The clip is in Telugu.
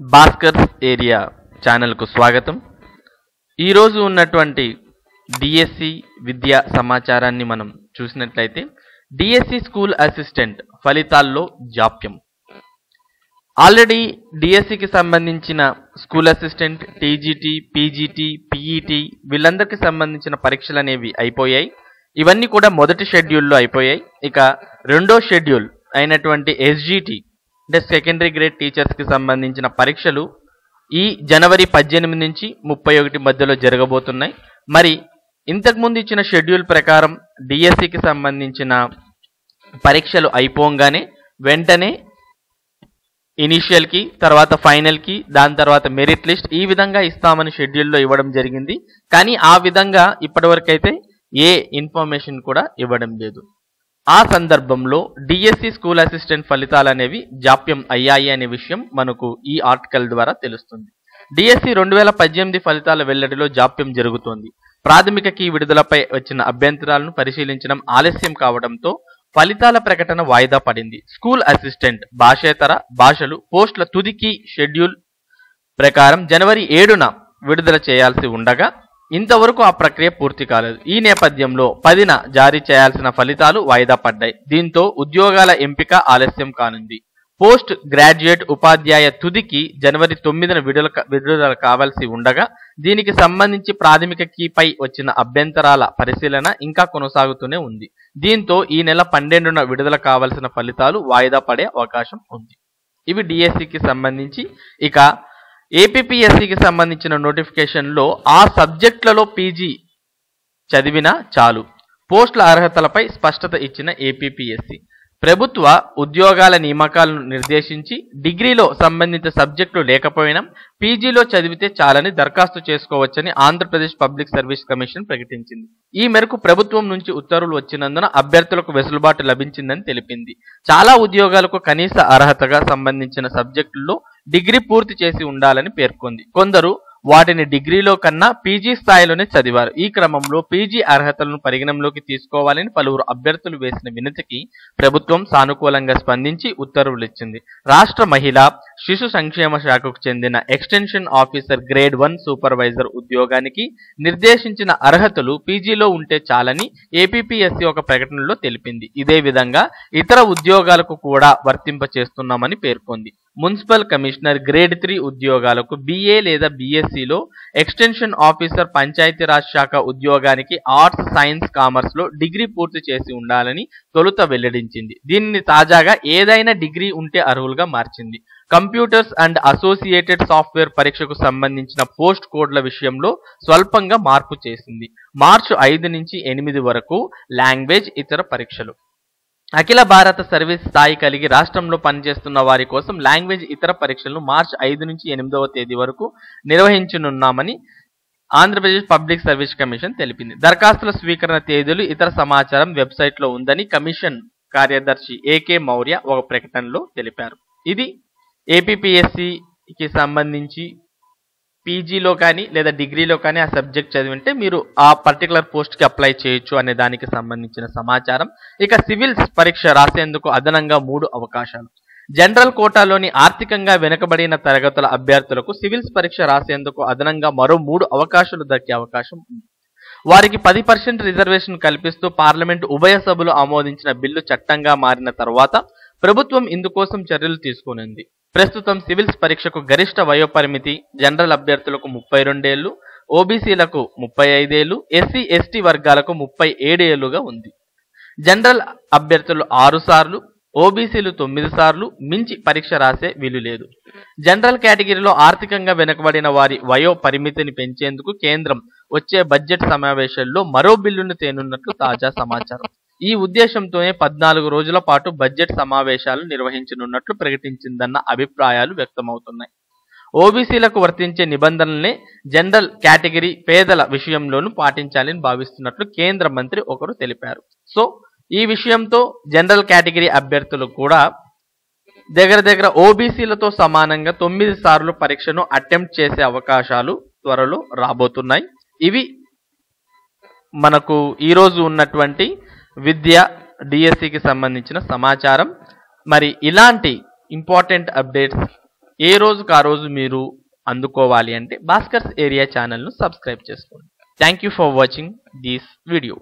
భాస్కర్ ఏరియా ఛానల్కు స్వాగతం. ఈరోజు ఉన్నటువంటి డిఎస్సి విద్యా సమాచారాన్ని మనం చూసినట్లయితే డిఎస్సి స్కూల్ అసిస్టెంట్ ఫలితాల్లో జాప్యం. ఆల్రెడీ డిఎస్సికి సంబంధించిన school assistant TGT PGT PET వీళ్ళందరికీ సంబంధించిన పరీక్షలు అనేవి అయిపోయాయి. ఇవన్నీ కూడా మొదటి షెడ్యూల్లో అయిపోయాయి. ఇక రెండో షెడ్యూల్ అయినటువంటి ఎస్జిటి అంటే సెకండరీ గ్రేడ్ టీచర్స్కి సంబంధించిన పరీక్షలు ఈ జనవరి పద్దెనిమిది నుంచి ముప్పై ఒకటి మధ్యలో జరగబోతున్నాయి. మరి ఇంతకుముందు ఇచ్చిన షెడ్యూల్ ప్రకారం డిఎస్సికి సంబంధించిన పరీక్షలు అయిపోగానే వెంటనే ఇనీషియల్కి తర్వాత ఫైనల్కి దాని తర్వాత మెరిట్ లిస్ట్ ఈ విధంగా ఇస్తామని షెడ్యూల్లో ఇవ్వడం జరిగింది. కానీ ఆ విధంగా ఇప్పటివరకైతే ఏ ఇన్ఫర్మేషన్ కూడా ఇవ్వడం లేదు. ఆ సందర్భంలో డిఎస్సి స్కూల్ అసిస్టెంట్ ఫలితాలు అనేవి జాప్యం అయ్యాయి అనే విషయం మనకు ఈ ఆర్టికల్ ద్వారా తెలుస్తుంది. డిఎస్సి రెండు వేల పద్దెనిమిది ఫలితాల వెల్లడిలో జాప్యం జరుగుతోంది. ప్రాథమిక కీ విడుదలపై వచ్చిన అభ్యంతరాలను పరిశీలించడం ఆలస్యం కావడంతో ఫలితాల ప్రకటన వాయిదా పడింది. స్కూల్ అసిస్టెంట్ భాషేతర భాషలు పోస్టుల తుదికి షెడ్యూల్ ప్రకారం జనవరి ఏడున విడుదల చేయాల్సి ఉండగా ఇంతవరకు ఆ ప్రక్రియ పూర్తి కాలేదు. ఈ నేపథ్యంలో పదిన జారీ చేయాల్సిన ఫలితాలు వాయిదా పడ్డాయి. దీంతో ఉద్యోగాల ఎంపిక ఆలస్యం కానుంది. పోస్ట్ గ్రాడ్యుయేట్ ఉపాధ్యాయ తుదికి జనవరి తొమ్మిదిన విడుదల విడుదల కావాల్సి ఉండగా దీనికి సంబంధించి ప్రాథమిక కీపై వచ్చిన అభ్యంతరాల పరిశీలన ఇంకా కొనసాగుతూనే ఉంది. దీంతో ఈ నెల పన్నెండున విడుదల కావాల్సిన ఫలితాలు వాయిదా పడే అవకాశం ఉంది. ఇవి డిఎస్సికి సంబంధించి. ఇక ఏపీఎస్సికి సంబంధించిన నోటిఫికేషన్లో ఆ సబ్జెక్టులలో పీజీ చదివినా చాలు. పోస్టుల అర్హతలపై స్పష్టత ఇచ్చిన ఏపీపీఎస్సి ప్రభుత్వ ఉద్యోగాల నియామకాలను నిర్దేశించి డిగ్రీలో సంబంధిత సబ్జెక్టులు లేకపోయినా పీజీలో చదివితే చాలని దరఖాస్తు చేసుకోవచ్చని ఆంధ్రప్రదేశ్ పబ్లిక్ సర్వీస్ కమిషన్ ప్రకటించింది. ఈ మేరకు ప్రభుత్వం నుంచి ఉత్తర్వులు వచ్చినందున అభ్యర్థులకు వెసులుబాటు లభించిందని తెలిపింది. చాలా ఉద్యోగాలకు కనీస అర్హతగా సంబంధించిన సబ్జెక్టుల్లో డిగ్రీ పూర్తి చేసి ఉండాలని పేర్కొంది. కొందరు వాటిని డిగ్రీలో కన్నా పీజీ స్థాయిలోనే చదివారు. ఈ క్రమంలో పీజీ అర్హతలను పరిగణంలోకి తీసుకోవాలని పలువురు అభ్యర్థులు వేసిన వినతికి ప్రభుత్వం సానుకూలంగా స్పందించి ఉత్తర్వులు ఇచ్చింది రాష్ట్ర మహిళా శిశు సంక్షేమ శాఖకు చెందిన extension officer grade one supervisor ఉద్యోగానికి నిర్దేశించిన అర్హతలు పీజీలో ఉంటే చాలని ఏపీపీఎస్సీ ఒక ప్రకటనలో తెలిపింది. ఇదే విధంగా ఇతర ఉద్యోగాలకు కూడా వర్తింప చేస్తున్నామని పేర్కొంది. మున్సిపల్ కమిషనర్ గ్రేడ్ త్రీ ఉద్యోగాలకు బీఏ లేదా బీఎస్సీలో ఎక్స్టెన్షన్ ఆఫీసర్ పంచాయతీరాజ్ శాఖ ఉద్యోగానికి ఆర్ట్స్ సైన్స్ కామర్స్లో డిగ్రీ పూర్తి చేసి ఉండాలని తొలుత వెల్లడించింది. దీనిని తాజాగా ఏదైనా డిగ్రీ ఉంటే అర్హులుగా మార్చింది. కంప్యూటర్స్ అండ్ అసోసియేటెడ్ సాఫ్ట్వేర్ పరీక్షకు సంబంధించిన పోస్ట్ కోడ్ల విషయంలో స్వల్పంగా మార్పు చేసింది. మార్చి ఐదు నుంచి ఎనిమిది వరకు లాంగ్వేజ్ ఇతర పరీక్షలు. అఖిల భారత సర్వీస్ స్థాయి కలిగి రాష్ట్రంలో పనిచేస్తున్న వారి కోసం లాంగ్వేజ్ ఇతర పరీక్షలను మార్చి ఐదు నుంచి ఎనిమిదవ తేదీ వరకు నిర్వహించనున్నామని ఆంధ్రప్రదేశ్ పబ్లిక్ సర్వీస్ కమిషన్ తెలిపింది. దరఖాస్తుల స్వీకరణ తేదీలు ఇతర సమాచారం వెబ్సైట్లో ఉందని కమిషన్ కార్యదర్శి ఏకే మౌర్య ఒక ప్రకటనలో తెలిపారు. ఇది ఏపీపీఎస్సికి సంబంధించి పీజీలో కానీ లేదా డిగ్రీలో కానీ ఆ సబ్జెక్ట్ చదివింటే మీరు ఆ పర్టికులర్ పోస్ట్కి అప్లై చేయొచ్చు అనే దానికి సంబంధించిన సమాచారం. ఇక సివిల్స్ పరీక్ష రాసేందుకు అదనంగా మూడు అవకాశాలు. జనరల్ కోటాలోని ఆర్థికంగా వెనుకబడిన తరగతుల అభ్యర్థులకు సివిల్స్ పరీక్ష రాసేందుకు అదనంగా మరో మూడు అవకాశాలు దక్కే అవకాశం ఉంది. వారికి పది పర్సెంట్ రిజర్వేషన్ కల్పిస్తూ పార్లమెంట్ ఉభయ సభలు ఆమోదించిన బిల్లు చట్టంగా మారిన తర్వాత ప్రభుత్వం ఇందుకోసం చర్యలు తీసుకునింది. ప్రస్తుతం సివిల్స్ పరీక్షకు గరిష్ట వయోపరిమితి జనరల్ అభ్యర్థులకు ముప్పై రెండేళ్ళు ఓబీసీలకు ముప్పై ఐదేళ్ళు ఎస్సీ ఎస్టీ వర్గాలకు ముప్పై ఏడేళ్ళుగా ఉంది. జనరల్ అభ్యర్థులు ఆరు సార్లు ఓబీసీలు తొమ్మిది సార్లు మించి పరీక్ష రాసే వీలు లేదు. జనరల్ కేటగిరీలో ఆర్థికంగా వెనుకబడిన వారి వయో పరిమితిని పెంచేందుకు కేంద్రం వచ్చే బడ్జెట్ సమావేశాల్లో మరో బిల్లును తేనున్నట్లు తాజా సమాచారం ఈ ఉద్దేశంతోనే పద్నాలుగు రోజుల పాటు బడ్జెట్ సమావేశాలు నిర్వహించనున్నట్లు ప్రకటించిందన్న అభిప్రాయాలు వ్యక్తమవుతున్నాయి. ఓబీసీలకు వర్తించే నిబంధనల్ని జనరల్ కేటగిరీ పేదల విషయంలోనూ పాటించాలని భావిస్తున్నట్లు కేంద్ర మంత్రి ఒకరు తెలిపారు. సో ఈ విషయంతో జనరల్ కేటగిరీ అభ్యర్థులు కూడా దగ్గర దగ్గర ఓబీసీలతో సమానంగా తొమ్మిది సార్లు పరీక్షను అటెంప్ట్ చేసే అవకాశాలు త్వరలో రాబోతున్నాయి. ఇవి మనకు ఈరోజు ఉన్నటువంటి విద్య డిఎస్సికి సంబంధించిన సమాచారం. మరి ఇలాంటి ఇంపార్టెంట్ అప్డేట్స్ ఏ రోజుకు ఆ రోజు మీరు అందుకోవాలి అంటే భాస్కర్స్ ఏరియా ఛానల్ను సబ్స్క్రైబ్ చేసుకోండి. Thank you for watching this video